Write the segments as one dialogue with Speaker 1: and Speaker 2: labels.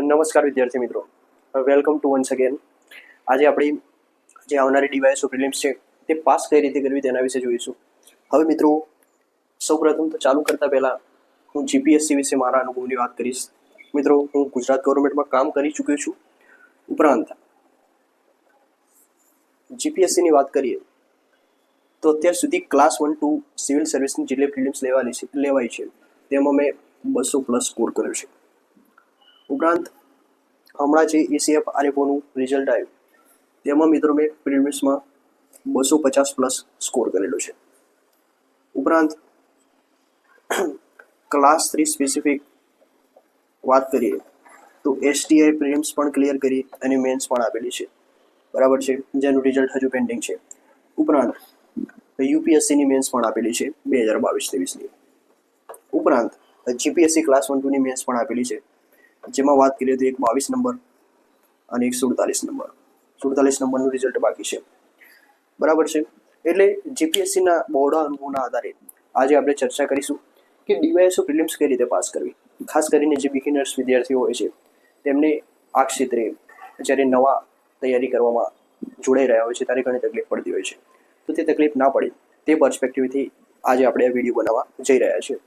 Speaker 1: નમસ્કાર વિદ્યાર્થી મિત્રો. વેલકમ ટુ વન્સ અગેન આજે આપણી જે આવનારી ડિવાઇસો પ્રિલિમ્સ છે, તે પાસ કઈ રીતે કરવી તેના વિશે જોઈશું. હવે મિત્રો, સૌપ્રથમ તો ચાલુ કરતા પહેલાં હું જીપીએસસી વિશે મારા અનુભવની વાત કરીશ. મિત્રો, હું ગુજરાત ગવર્મેન્ટમાં કામ કરી ચૂક્યો છું. ઉપરાંત જીપીએસસીની વાત કરીએ, તો અત્યાર સુધી ક્લાસ વન ટુ સિવિલ સર્વિસની જેટલી પ્રિલિમ્સ લેવાની છે, લેવાય છે, તેમાં મેં બસો પ્લસ સ્કોર કર્યો છે. ઉપરાંત હમણાં જે એસીએફ આરએફઓનું રિઝલ્ટ આવ્યું. તેમાં મિત્રો મેં પ્રિલિમ્સમાં બસો પચાસ પ્લસ સ્કોર કરેલો છે. ઉપરાંત ક્લાસ થ્રી સ્પેસિફિક વાત કરીએ તો એસટીઆઈ પ્રિલિમ્સ પણ ક્લિયર કરી અને મેન્સ પણ આપેલી છે. બરાબર છે? જેનું રિઝલ્ટ હજુ પેન્ડિંગ છે. ઉપરાંત યુપીએસસીની મેન્સ પણ આપેલી છે, બે હજાર બાવીસ ત્રેવીસની ઉપરાંત જીપીએસસી ક્લાસ વન ટુની મેન્સ પણ આપેલી છે. જેમાં વાત કરીએ તો એક બાવીસ નંબર અને એક સુડતાલીસ નંબર. સુડતાલીસ નંબરનું રિઝલ્ટ બાકી છે. બરાબર છે? એટલે જીપીએસસીના બહોળા અનુભવના આધારે આજે આપણે ચર્ચા કરીશું કે ડીવાયએસઓ પ્રિલિમ્સ કઈ રીતે પાસ કરવી? ખાસ કરીને જે બિગિનર્સ વિદ્યાર્થીઓ હોય છે, તેમને આ ક્ષેત્રે જ્યારે નવા તૈયારી કરવામાં જોડાઈ રહ્યા હોય છે, ત્યારે ઘણી તકલીફ પડતી હોય છે. તો તે તકલીફ ના પડે તે પર્સપેક્ટિવથી આજે આપણે આ વીડિયો બનાવવા જઈ રહ્યા છીએ.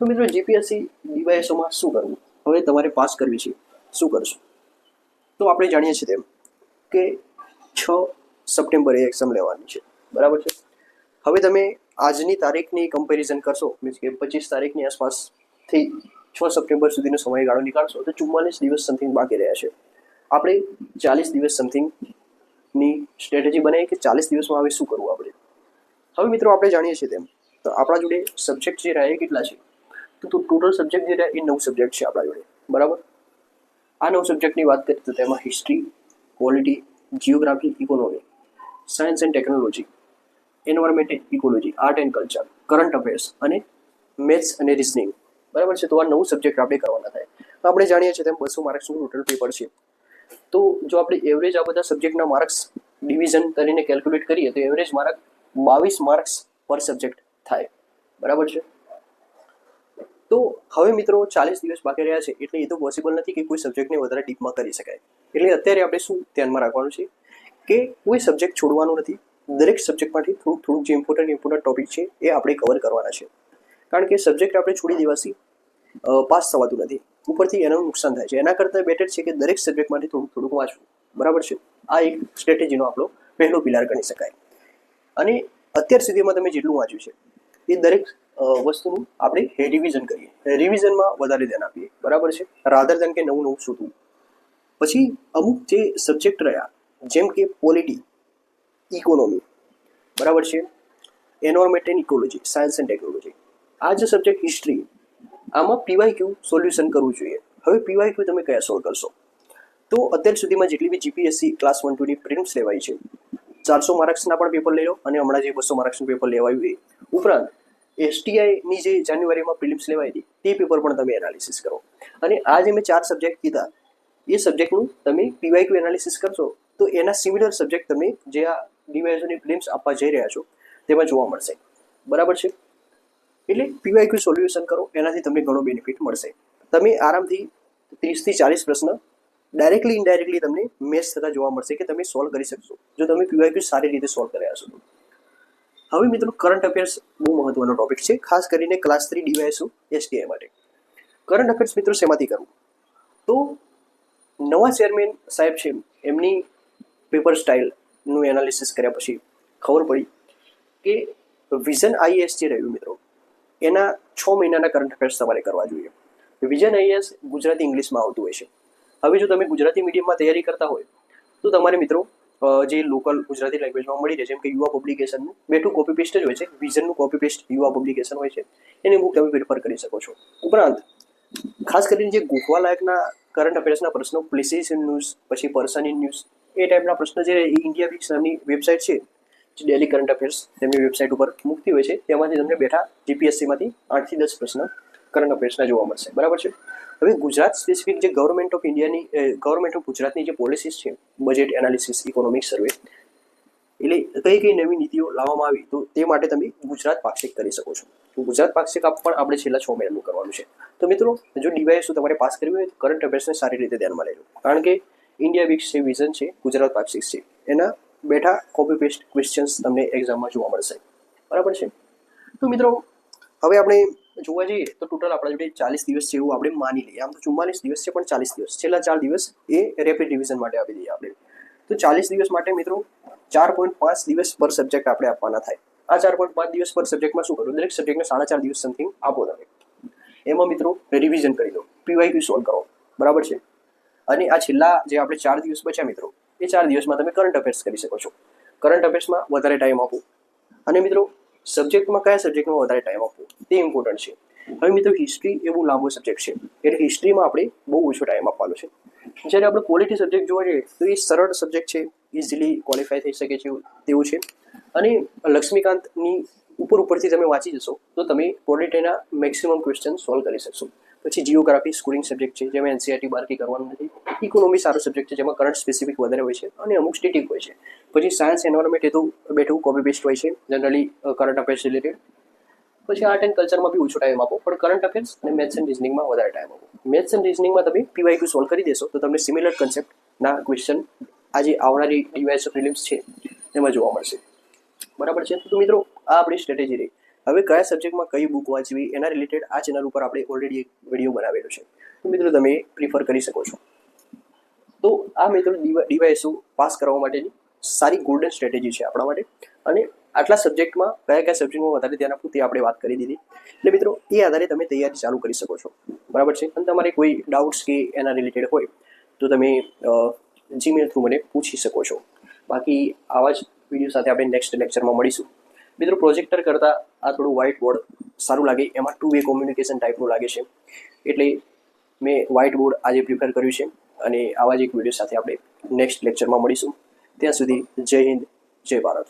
Speaker 1: તો મિત્રો જીપીએસસી ડીવાયએસઓમાં શું કરવું? હવે તમારે પાસ કરવી છે. શું કરશો? તો આપણે જાણીએ છીએ તેમ કે છ સપ્ટેમ્બરે એક્ઝામ લેવાની છે. બરાબર છે? હવે તમે આજની તારીખની કમ્પેરિઝન કરશો મીન્સ કે પચીસ તારીખની આસપાસથી છ સપ્ટેમ્બર સુધીનો સમયગાળો નીકાળશો, તો ચુમ્માલીસ દિવસ સમથિંગ બાકી રહ્યા છે. આપણે ચાલીસ દિવસ સમથિંગની સ્ટ્રેટેજી બનાવી કે ચાલીસ દિવસમાં હવે શું કરવું આપણે? હવે મિત્રો આપણે જાણીએ છીએ તેમ, તો આપણા જોડે સબ્જેક્ટ જે રહ્યા કેટલા છે? તો ટોટલ સબ્જેક્ટ જે રહ્યા એ નવ સબ્જેક્ટ છે આપણા જોડે. બરાબર? આ નવ સબ્જેક્ટની વાત કરીએ તો તેમાં history polity geography economy science and technology environment ecology art and culture current affairs અને મેથ્સ અને રિઝનિંગ બરાબર છે? તો આ નવું સબ્જેક્ટ આપણે કરવાના થાય. તો આપણે જાણીએ છીએ તેમ બસો માર્ક્સનું ટોટલ પેપર છે. તો જો આપણે એવરેજ આ બધા સબ્જેક્ટના માર્ક્સ ડિવિઝન કરીને કેલ્ક્યુલેટ કરીએ તો એવરેજ માર્ક બાવીસ માર્ક્સ પર સબ્જેક્ટ થાય. બરાબર છે? તો હવે મિત્રો ચાલીસ દિવસ બાકી રહ્યા છે એટલે એ તો પોસિબલ નથી કે કોઈ સબ્જેક્ટને વધારે ડીપમાં કરી શકાય. એટલે અત્યારે આપણે શું ધ્યાનમાં રાખવાનું છે કે કોઈ સબ્જેક્ટ છોડવાનું નથી. દરેક સબ્જેક્ટમાંથી થોડુંક થોડુંક જે ઇમ્પોર્ટન્ટ ઇમ્પોર્ટન્ટ ટોપિક છે એ આપણે કવર કરવાના છે. કારણ કે સબ્જેક્ટ આપણે છોડી દેવાથી પાસ થવાતું નથી. ઉપરથી એનું નુકસાન થાય છે. એના કરતાં બેટર છે કે દરેક સબ્જેક્ટમાંથી થોડુંક થોડુંક વાંચવું. બરાબર છે? આ એક સ્ટ્રેટેજીનો આપણો પહેલો પિલાર ગણી શકાય. અને અત્યાર સુધીમાં તમે જેટલું વાંચ્યું છે, એ દરેક વસ્તુનું આપણે રિવિઝન કરીએ. રિવિઝનમાં વધારે ધ્યાન આપીએ. બરાબર છે? રાધર દેન કે નવું નવું શોધવું. પછી અમુક જે સબ્જેક્ટ રહ્યા, જેમ કે પોલિટી ઇકોનોમી બરાબર છે? Environment and ecology science and technology આ જે સબ્જેક્ટ હિસ્ટ્રી આમાં પીવાય ક્યુ સોલ્યુશન કરવું જોઈએ. હવે પીવાય ક્યુ તમે કયા સોલ્વ કરશો? તો અત્યાર સુધીમાં જેટલી બી જીપીએસસી ક્લાસ વન ટુની પ્રિન્ટ્સ લેવાય છે, ચારસો માર્ક્સના પણ પેપર લઈ લો અને હમણાં જે બસો માર્ક્સનું પેપર લેવાયું એ. ઉપરાંત એસટીઆઈની જે જાન્યુઆરીમાં પ્રિલિમ્સ લેવાઈ હતી, તે પેપર પણ તમે એનાલિસિસ કરો. અને આ જે મેં ચાર સબ્જેક્ટ કીધા, એ સબ્જેક્ટનું તમે પીવાયક્યુ એનાલિસિસ કરશો, તો એના સિમિલર સબ્જેક્ટ તમે જે આ ડીવાયસોની પ્રિલિમ્સ આપવા જઈ રહ્યા છો, તેમાં જોવા મળશે. બરાબર છે? એટલે પીવાયક્યુ સોલ્યુશન કરો, એનાથી તમને ઘણો બેનિફિટ મળશે. તમે આરામથી ત્રીસથી ચાલીસ પ્રશ્ન ડાયરેક્ટલી ઇનડાયરેક્ટલી તમને મેચ થતા જોવા મળશે કે તમે સોલ્વ કરી શકશો. જો તમે પીવાયક્યુ સારી રીતે સોલ્વ કર્યા હશો હવે મિત્રો કરંટ અફેર્સ બહુ મહત્વનો ટોપિક છે. ખાસ કરીને ક્લાસ થ્રી ડીવાયસુ એસટીઆઈ માટે. કરંટ અફેર્સ મિત્રો શેમાંથી કરવું તો નવા ચેરમેન સાહેબ છે, એમની પેપર સ્ટાઇલનું એનાલિસિસ કર્યા પછી ખબર પડી કે વિઝન આઈએસ જે રહ્યું મિત્રો, એના છ મહિનાના કરંટ અફેર્સ તમારે કરવા જોઈએ. વિઝન આઈએસ ગુજરાતી ઇંગ્લિશમાં આવતું હોય છે. હવે જો તમે ગુજરાતી મીડિયમમાં તૈયારી કરતા હોય, તો તમારે મિત્રો જે લોકલ ગુજરાતી લેંગ્વેજમાં મળી રહે છે, જેમ કે યુવા પબ્લિકેશનનું બેઠું કોપી પેસ્ટ જ હોય છે વિઝનનું કોપી પેસ્ટ યુવા પબ્લિકેશન હોય છે, એને બુક તમે પ્રિફર કરી શકો છો. ઉપરાંત, ખાસ કરીને જે ગોખવા લાયકના કરંટ અફેર્સના પ્રશ્નો પ્લેસીસ ઇન ન્યૂઝ પછી પર્સન ઇન ન્યૂઝ એ ટાઈપના પ્રશ્ન જે ઇન્ડિયા વીક્સ વેબસાઇટ છે, જે ડેલી કરંટ અફેર્સ તેમની વેબસાઇટ ઉપર મૂકતી હોય છે, તેમાંથી તમને બેઠા જીપીએસસીમાંથી આઠથી દસ પ્રશ્ન કરંટ અફેર્સના જોવા મળશે. બરાબર છે? હવે ગુજરાત સ્પેસિફિક જે ગવર્મેન્ટ ઓફ ઇન્ડિયાની ગવર્મેન્ટ ઓફ ગુજરાતની જે પોલિસીસ છે બજેટ એનાલિસિસ ઇકોનોમિક સર્વે એટલે કઈ કઈ નવી નીતિઓ લાવવામાં આવી, તો તે માટે તમે ગુજરાત પાક્ષિક કરી શકો છો. ગુજરાત પાક્ષિક પણ આપણે છેલ્લા છ મહિનાનું કરવાનું છે. તો મિત્રો, જો ડીવાયએસઓ તમારે પાસ કરવી હોય, તો કરંટ અફેર્સને સારી રીતે ધ્યાનમાં લેજો. કારણ કે ઇન્ડિયા વીક છે વિઝન છે, ગુજરાત પાક્ષિક છે. એના બેઠા કોપી પેસ્ટ ક્વેશ્ચન્સ તમને એક્ઝામમાં જોવા મળશે. બરાબર છે? તો મિત્રો, હવે આપણે જોવા જઈએ તો ટોટલ આપણા જોડે ચાલીસ દિવસ છે એવું આપણે માની લઈએ. આમ તો ચુમ્માલીસ દિવસ છે, પણ ચાલીસ દિવસ. છેલ્લા ચાર દિવસ એ રેપિડ રિવિઝન માટે આપી દઈએ આપણે. તો ચાલીસ દિવસ માટે મિત્રો ચાર પોઈન્ટ પાંચ દિવસ પર સબ્જેક્ટ આપણે આપવાના થાય. આ ચાર પોઈન્ટ પાંચ દિવસ પર સબ્જેક્ટમાં શું કરું? દરેક સબ્જેક્ટને સાડા ચાર દિવસ સમથિંગ આપો તમે. એમાં મિત્રો રિવિઝન કરી દો. પીવાય સોલ્વ કરો. બરાબર છે? અને આ છેલ્લા જે આપણે ચાર દિવસ બચ્યા મિત્રો, એ ચાર દિવસમાં તમે કરંટ અફેર્સ કરી શકો છો. કરંટ અફેર્સમાં વધારે ટાઈમ આપો. અને મિત્રો સબ્જેક્ટમાં કયા સબ્જેક્ટમાં વધારે ટાઈમ આપવો? તે ઇમ્પોર્ટન્ટ છે. હવે મિત્રો હિસ્ટ્રી એવું લાંબો સબ્જેક્ટ છે. એટલે હિસ્ટ્રીમાં આપણે બહુ ઓછો ટાઈમ આપવાનો છે. જ્યારે આપણે ક્વોલિટી સબ્જેક્ટ જોવા જઈએ, તો એ સરળ સબ્જેક્ટ છે. ઇઝીલી ક્વોલિફાય થઈ શકે છે તેવું છે. અને લક્ષ્મીકાંતની ઉપર ઉપરથી તમે વાંચી જશો, તો તમે ક્વોલિટીના મેક્સિમમ ક્વેશ્ચન સોલ્વ કરી શકશો. પછી જીઓગ્રાફી સ્કૂલિંગ સબ્જેક્ટ છે, જેમાં એનસીઆરટી બારકી કરવાનું નથી. ઇકોનોમી સારો સબ્જેક્ટ છે, જેમાં કરંટ સ્પેસિફિક વધારે હોય છે અને અમુક સ્ટેટિક હોય છે. પછી સાયન્સ એન્વાયરમેન્ટ એ તો બેઠું કોપી બેસ્ટ હોય છે જનરલી કરંટ અફેર્સ રિલેટેડ પછી આર્ટ એન્ડ કલ્ચરમાં બી ઓછો ટાઈમ આપો, પણ કરંટ અફેર્સ અને મેથ્સ એન્ડ રિઝનિંગમાં વધારે ટાઈમ આપો. મેથ્સ એન્ડ રિઝનિંગમાં તમે પીવાયક્યુ સોલ્વ કરી દેશો, તો તમને સિમિલર કન્સેપ્ટના ક્વેશ્ચન આજે આવનારી ડીવાયસ પ્રિલિમ્સ છે, એમાં જોવા મળશે. બરાબર છે? તો મિત્રો, આ આપણી સ્ટ્રેટેજી રહી. હવે કયા સબ્જેક્ટમાં કઈ બુક વાંચવી એના રિલેટેડ આ ચેનલ ઉપર આપણે ઓલરેડી એક વીડિયો બનાવેલો છે. તો મિત્રો તમે પ્રિફર કરી શકો છો. તો આ મિત્રો ડીવાયએસઓ પાસ કરવા માટેની સારી ગોલ્ડન સ્ટ્રેટેજી છે આપણા માટે. અને આટલા સબ્જેક્ટમાં કયા કયા સબ્જેક્ટમાં વધારે ધ્યાન આપવું તે આપણે વાત કરી દીધી. એટલે મિત્રો, એ આધારે તમે તૈયારી ચાલુ કરી શકો છો. બરાબર છે? અને તમારે કોઈ ડાઉટ્સ કે એના રિલેટેડ હોય, તો તમે જીમેલ થ્રુ મને પૂછી શકો છો. બાકી આવા જ વીડિયો સાથે આપણે નેક્સ્ટ લેક્ચરમાં મળીશું. મિત્રો પ્રોજેક્ટર કરતાં આ થોડું વ્હાઇટ બોર્ડ સારું લાગે. એમાં ટુ વે કોમ્યુનિકેશન ટાઈપનું લાગે છે. એટલે મેં વ્હાઇટ બોર્ડ આજે પ્રિફર કર્યું છે અને આવા જ એક વીડિયો સાથે આપણે નેક્સ્ટ લેક્ચરમાં મળીશું. ત્યાં સુધી જય હિન્દ, જય ભારત.